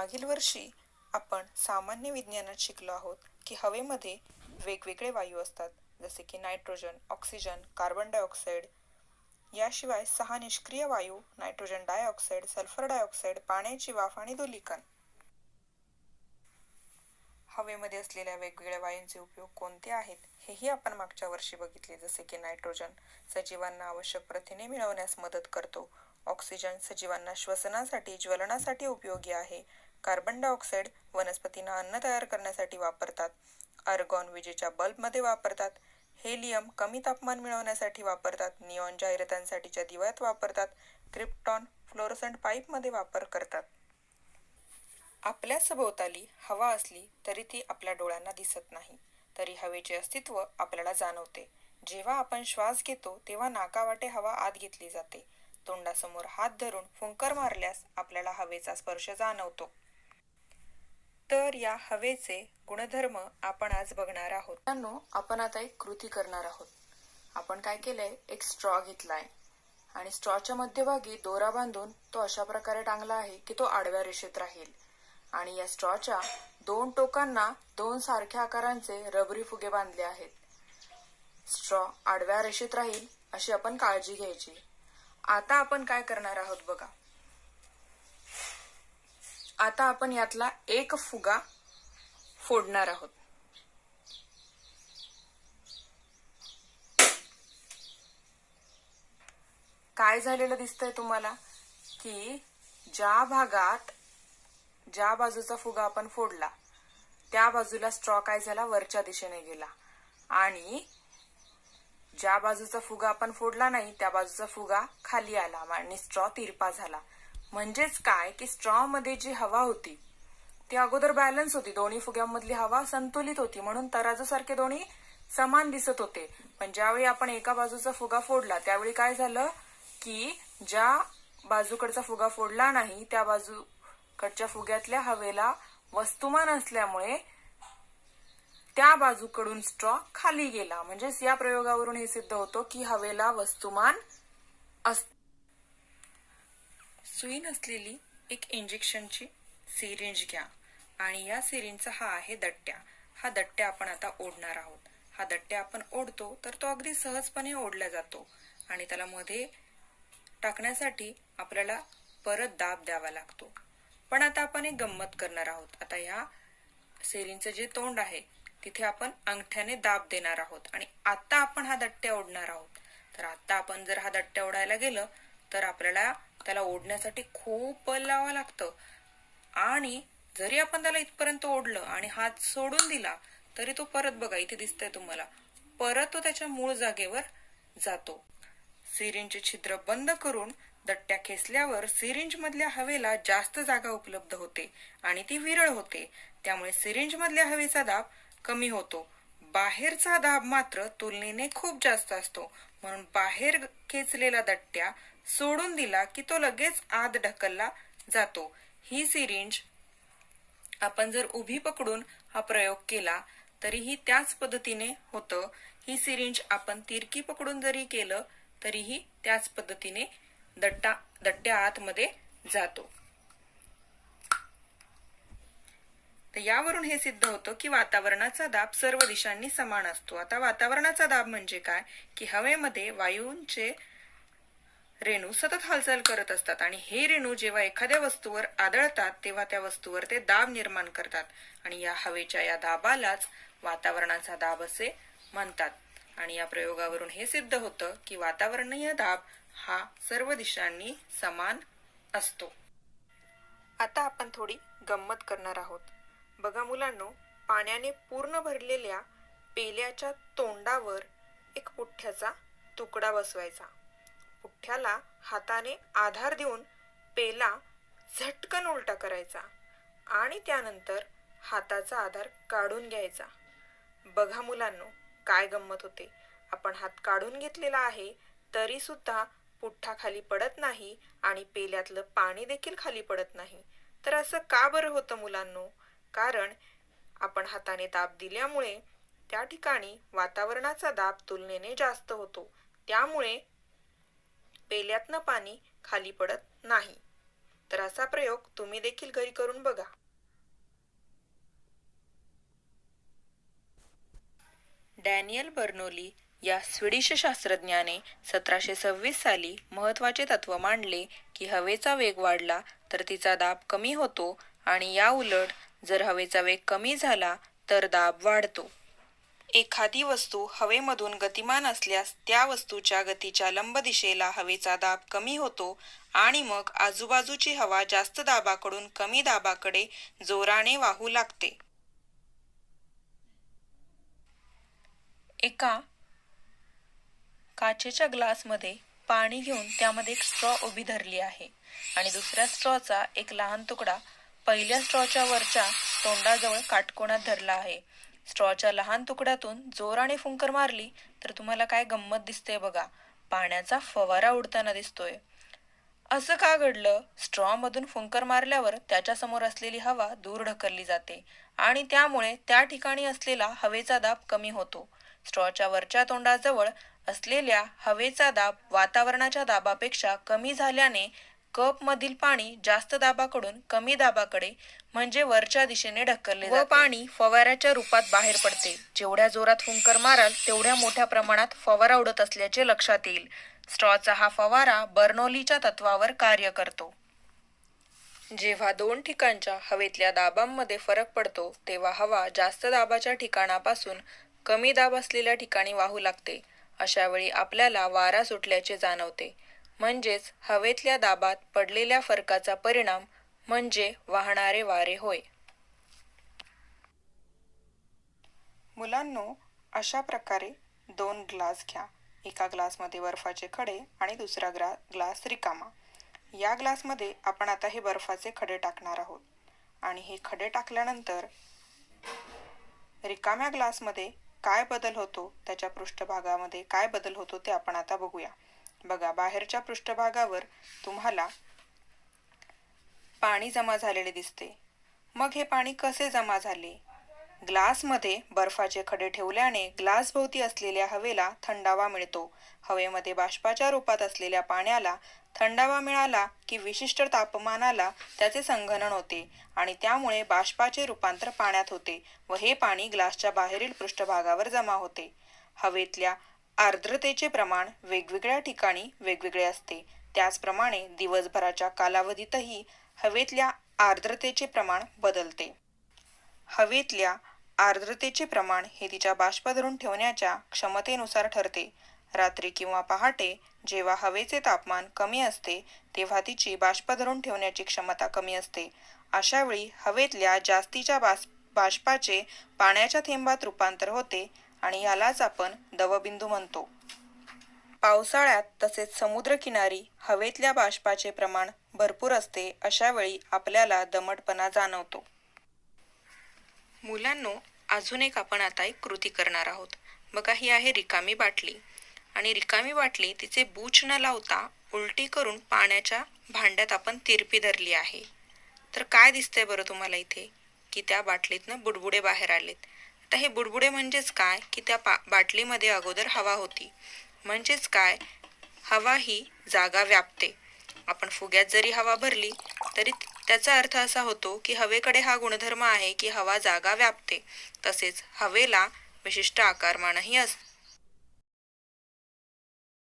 मागील वर्षी आपण सामान्य विज्ञानात शिकलो आहोत की हवेमध्ये वेगवेगळे वायू असतात जसे की नायट्रोजन ऑक्सिजन कार्बन डायऑक्साईड याशिवाय सहा निष्क्रिय वायू नायट्रोजन डायऑक्साईड सल्फर डायऑक्साईड पाण्याची वाफ आणि धुलिकण. हवेमध्ये असलेल्या वेगवेगळ्या वायूंचे उपयोग कोणते आहेत हेही आपण मागच्या वर्षी बघितले जसे की नायट्रोजन सजीवांना आवश्यक प्रथिने मिळवण्यास मदत करतो. ऑक्सिजन सजीवांना श्वसनासाठी ज्वलनासाठी उपयोगी आहे. कार्बन डायऑक्साईड वनस्पतींना अन्न तयार करण्यासाठी वापरतात. अर्गॉन विजेच्या बल्बमध्ये वापरतात. हेलियम कमी तापमान मिळवण्यासाठी वापरतात. नियॉन जाहिरातांसाठीच्या दिव्यात वापरतात. क्रिप्टॉन फ्लोरोसंट पाईपमध्ये वापर करतात. आपल्या सभोवताली हवा असली तरी ती आपल्या डोळ्यांना दिसत नाही. तरी हवेचे अस्तित्व आपल्याला जाणवते. जेव्हा आपण श्वास घेतो तेव्हा नाकावाटे हवा आत घेतली जाते. तोंडासमोर हात धरून फुंकर मारल्यास आपल्याला हवेचा स्पर्श जाणवतो. तर या हवेचे गुणधर्म आपण आज बघणार आहोत. मित्रांनो आपण आता एक कृती करणार आहोत. आपण काय केलंय? एक स्ट्रॉ घेतलाय. आणि स्ट्रॉच्या मध्यभागी दोरा बांधून तो अशा प्रकारे टांगला आहे की तो आडव्या रेषेत राहील. आणि या स्ट्रॉच्या दोन टोकांना दोन सारख्या आकारांचे रबरी फुगे बांधले आहेत. स्ट्रॉ आडव्या रेषेत राहील अशी आपण काळजी घ्यायची. आता आपण काय करणार आहोत बघा. आता आपण यातला एक फुगा फोडणार आहोत. काय झालेलं दिसतंय तुम्हाला? की ज्या भागात ज्या बाजूचा फुगा आपण फोडला त्या बाजूला स्ट्रॉ काय झाला? वरच्या दिशेने गेला. आणि ज्या बाजूचा फुगा आपण फोडला नाही त्या बाजूचा फुगा खाली आला. आणि स्ट्रॉ तिरपा झाला. म्हणजेच काय की स्ट्रॉ मध्ये जी हवा होती ती अगोदर बॅलन्स होती. दोन्ही फुग्यांमधली हवा संतुलित होती. म्हणून तराजूसारखे दोन्ही समान दिसत होते. पण ज्यावेळी आपण एका बाजूचा फुगा फोडला त्यावेळी काय झालं की ज्या बाजूकडचा फुगा फोडला नाही त्या बाजूकडच्या फुग्यातल्या हवेला वस्तुमान असल्यामुळे त्या बाजूकडून स्ट्रॉ खाली गेला. म्हणजेच या प्रयोगावरून हे सिद्ध होतं की हवेला वस्तुमान अस सुई नसलेली एक इंजेक्शनची सिरिंज घ्या. आणि या सिरिंजचा हा आहे दट्ट्या. हा दट्ट्या आपण आता ओढणार आहोत. हा दट्ट्या आपण ओढतो तर तो अगदी सहजपणे ओढला जातो. आणि त्याला मध्ये टाकण्यासाठी आपल्याला परत दाब द्यावा लागतो. पण आता आपण एक गंमत करणार आहोत. आता ह्या सेरींचं जे तोंड आहे तिथे आपण अंगठ्याने दाब देणार आहोत. आणि आता आपण हा दट्ट्या ओढणार आहोत. तर आता आपण जर हा दट्ट्या ओढायला गेलं तर आपल्याला त्याला ओढण्यासाठी खूप बल लावावं लागतं. आणि जरी आपण त्याला इथपर्यंत ओढलं आणि हात सोडून दिला तरी तो परत बघा इथे दिसतंय तुम्हाला. परत तो त्याच्या मूळ जागेवर जातो. सिरिंजचे छिद्र बंद करून दट्ट्या खेचल्यावर सिरिंज मधल्या हवेला जास्त जागा उपलब्ध होते आणि ती विरळ होते. त्यामुळे सिरिंज मधल्या हवेचा दाब कमी होतो. बाहेरचा दाब मात्र तुलनेने खूप जास्त असतो. म्हणून बाहेर खेचलेला दट्ट्या सोडून दिला की तो लगेच आत ढकलला जातो. ही सिरिंज आपण जर उभी पकडून हा प्रयोग केला तरीही त्याच पद्धतीने होतं. ही सिरिंज आपण तिरकी पकडून जरी केलं तरीही त्याच पद्धतीने दट्टा दट्ट्या आतमध्ये जातो. तर यावरून हे सिद्ध होतं की वातावरणाचा दाब सर्व दिशांनी समान असतो. आता वातावरणाचा दाब म्हणजे काय? की हवेमध्ये वायूंचे रेणू सतत हालचाल करत असतात आणि हे रेणू जेव्हा एखाद्या वस्तूवर आदळतात तेव्हा त्या वस्तूवर ते दाब निर्माण करतात. आणि या हवेच्या या दाबालाच वातावरणाचा दाब असे म्हणतात. आणि या प्रयोगावरून हे सिद्ध होतं की वातावरणीय दाब हा सर्व दिशांनी समान असतो. आता आपण थोडी गंमत करणार आहोत. बघा मुलांनो पाण्याने पूर्ण भरलेल्या पेल्याच्या तोंडावर एक पुठ्ठ्याचा तुकडा बसवायचा. पुठ्ठ्याला हाताने आधार देऊन पेला झटकन उलटा करायचा आणि त्यानंतर हाताचा आधार काढून घ्यायचा. बघा मुलांनो काय गंमत होते. आपण हात काढून घेतलेला आहे तरी सुद्धा पुठ्ठा खाली पडत नाही आणि पेल्यातलं पाणी देखील खाली पडत नाही. तर असं का बरं होतं मुलांनो? कारण आपण हाताने दाब दिल्यामुळे त्या ठिकाणी वातावरणाचा दाब तुलनेने जास्त होतो. त्यामुळे पेल्यातनं पाणी खाली पडत नाही. तर असा प्रयोग तुम्ही देखील घरी करून बघा. डॅनियल बर्नोली या स्वीडिश शास्त्रज्ञाने सतराशे सव्वीस साली महत्त्वाचे तत्व मांडले की हवेचा वेग वाढला तर तिचा दाब कमी होतो आणि या उलट जर हवेचा वेग कमी झाला तर दाब वाढतो. एखादी वस्तू हवेमधून गतिमान असल्यास त्या वस्तूच्या गतीच्या लंब दिशेला हवेचा दाब कमी होतो आणि मग आजूबाजूची हवा जास्त दाबाकडून कमी दाबाकडे जोराने वाहू लागते. एका काचेच्या ग्लासमध्ये पाणी घेऊन त्यामध्ये एक स्ट्रॉ उभी धरली आहे आणि दुसऱ्या स्ट्रॉचा एक लहान तुकडा पहिल्या स्ट्रॉच्या वरच्या तोंडाजवळ काटकोणात धरला आहे. स्ट्रॉच्या लहान तुकड्यातून जोराने फुंकर मारली तर तुम्हाला काय गंमत दिसते बघा. पाण्याचा फवारा उडताना दिसतोय. असं का घडलं? स्ट्रॉ मधून फुंकर मारल्यावर त्याच्यासमोर असलेली हवा दूर ढकलली जाते आणि त्यामुळे त्या ठिकाणी असलेला हवेचा दाब कमी होतो. स्ट्रॉच्या वरच्या तोंडाजवळ असलेल्या हवेचा दाब वातावरणाच्या दाबापेक्षा कमी झाल्याने कप मधील पाणी जास्त दाबाकडून कमी दाबाकडे म्हणजे वरच्या दिशेने ढकलले व पाणी फवाऱ्याच्या रूपात बाहेर पडते. जेवढ्या जोरात फुंकर माराल तेवढ्या मोठ्या प्रमाणात फवारा उडत असल्याचे लक्षात येईल. स्ट्रॉचा हा फवारा बर्नोलीच्या तत्वावर कार्य करतो. जेव्हा दोन ठिकाणच्या हवेतल्या दाबांमध्ये फरक पडतो तेव्हा हवा जास्त दाबाच्या ठिकाणापासून कमी दाब असलेल्या ठिकाणी वाहू लागते. अशा वेळी आपल्याला वारा सुटल्याचे जाणवते. म्हणजेच हवेतल्या दाबात पडलेल्या फरकाचा परिणाम म्हणजे वाहणारे वारे होय. मुलांनो अशा प्रकारे दोन ग्लास घ्या. एका ग्लासमध्ये बर्फाचे खडे आणि दुसरा ग्रा ग्लास रिकामा. या ग्लासमध्ये आपण आता हे बर्फाचे खडे टाकणार आहोत. आणि हे खडे टाकल्यानंतर रिकाम्या ग्लासमध्ये काय बदल होतो त्याच्या पृष्ठभागामध्ये काय बदल होतो ते आपण आता बघूया. बघा बाहेरच्या पृष्ठभागावर तुम्हाला पाणी जमा झालेले दिसते. मग हे पाणी कसे जमा झाले? ग्लासमध्ये बर्फाचे खडे ठेवल्याने ग्लासभोवती असलेल्या हवेला थंडावा मिळतो. हवेमध्ये बाष्पाच्या रूपात असलेल्या पाण्याला थंडावा मिळाला की विशिष्ट तापमानाला त्याचे संघनन होते आणि त्यामुळे बाष्पाचे रूपांतर पाण्यात होते व हे पाणी ग्लासच्या बाहेरील पृष्ठभागावर जमा होते. हवेतल्या आर्द्रतेचे प्रमाण वेगवेगळ्या ठिकाणी वेगवेगळे असते. त्याचप्रमाणे दिवसभराच्या कालावधीतही हवेतल्या आर्द्रतेचे प्रमाण बदलते. हवेतल्या आर्द्रतेचे प्रमाण हे तिच्या बाष्प धरून ठेवण्याच्या क्षमतेनुसार ठरते. रात्री किंवा पहाटे जेव्हा हवेचे तापमान कमी असते तेव्हा तिची बाष्प धरून ठेवण्याची क्षमता कमी असते. अशा वेळी हवेतल्या जास्तीच्या बास बाष्पाचे पाण्याच्या थेंबात रूपांतर होते आणि यालाच आपण दवबिंदू म्हणतो. पावसाळ्यात तसेच समुद्रकिनारी हवेतल्या बाष्पाचे प्रमाण भरपूर असते अशा वेळी आपल्याला दमटपणा जाणवतो. मुलांनो अजून एक आपण आता एक कृती करणार आहोत. बघा ही आहे रिकामी बाटली. आणि रिकामी बाटली तिचे बूच न लावता उलटी करून पाण्याच्या भांड्यात आपण तिरपी धरली आहे. तर काय दिसतंय बरं तुम्हाला इथे? की त्या बाटलीतनं बुडबुडे बाहेर आलेत. आता हे बुडबुडे म्हणजेच काय? की त्या पा बाटलीमध्ये अगोदर हवा होती. म्हणजेच काय? हवा ही जागा व्यापते. आपण फुग्यात जरी हवा भरली तरी त्याचा अर्थ असा होतो की हवेकडे हा गुणधर्म आहे की हवा जागा व्यापते. तसेच हवेला विशिष्ट आकारमानही असते.